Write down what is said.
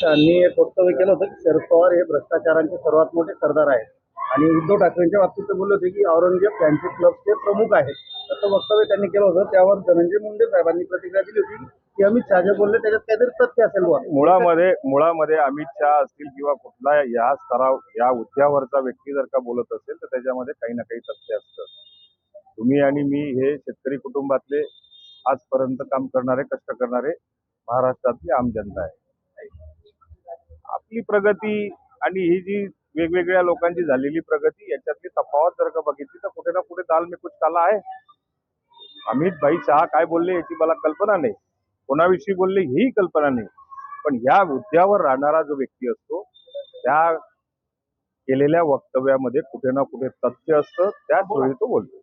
त्यांनी एक वक्तव्य केलं होतं की शरद पवार हे भ्रष्टाचारांचे सर्वात मोठे सरदार आहेत. आणि उद्धव ठाकरेंच्या बाबतीत ते बोलले होते की औरंगजेब फॅन्सी क्लबचे प्रमुख आहेत. असं वक्तव्य त्यांनी केलं होतं. त्यावर धनंजय मुंडे साहेबांनी प्रतिक्रिया दिली होती की अमित शहा जे बोलले त्याच्यात काहीतरी तथ्य असेल मुळामध्ये मुळामध्ये अमित शहा असतील किंवा कुठला या स्तराव या उद्यावरचा व्यक्ती जर का बोलत असेल तर त्याच्यामध्ये काही ना काही तथ्य असतं. तुम्ही आणि मी हे शेतकरी कुटुंबातले आजपर्यंत काम करणारे कष्ट करणारे महाराष्ट्रातली आम जनता आहे. आपली प्रगती आणि ही जी वेगवेगळ्या लोकांची झालेली प्रगती याच्यातली तफावत जर का बघितली तर कुठे ना कुठे दाल में कुछ काला आहे. अमित भाई शहा काय बोलले याची मला कल्पना नाही. कोणाविषयी बोलले ही कल्पना नाही. पण या मुद्द्यावर राहणारा जो व्यक्ती असतो त्या केलेल्या वक्तव्यामध्ये कुठे ना कुठे तथ्य असतं त्याच वेळी तो बोलतो.